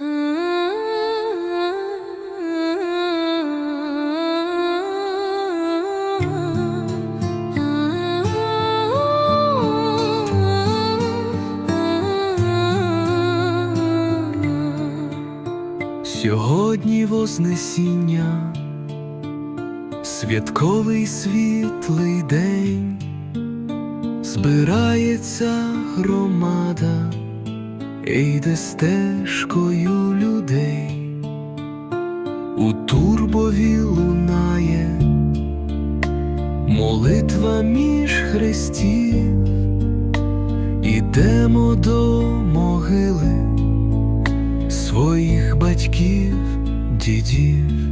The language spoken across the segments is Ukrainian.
Сьогодні Вознесіння, святковий світлий день, збирається громада йде стежкою людей, у турбові лунає молитва між хрестів, ідемо до могили своїх батьків, дідів.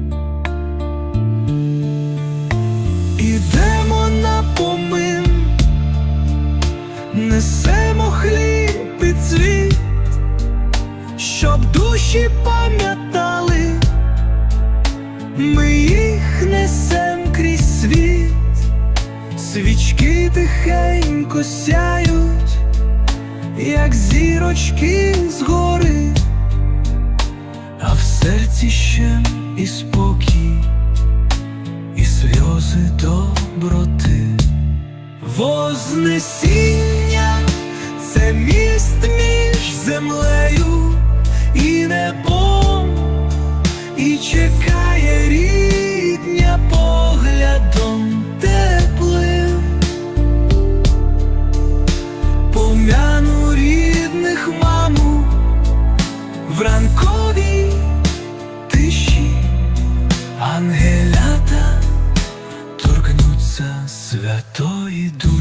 Душі пам'ятали, ми їх несем крізь світ, свічки тихенько сяють, як зірочки згори. А в серці ще і спокій, і сльози доброти. Вознесіння це міст між землею ангелята торкнуться святої душі.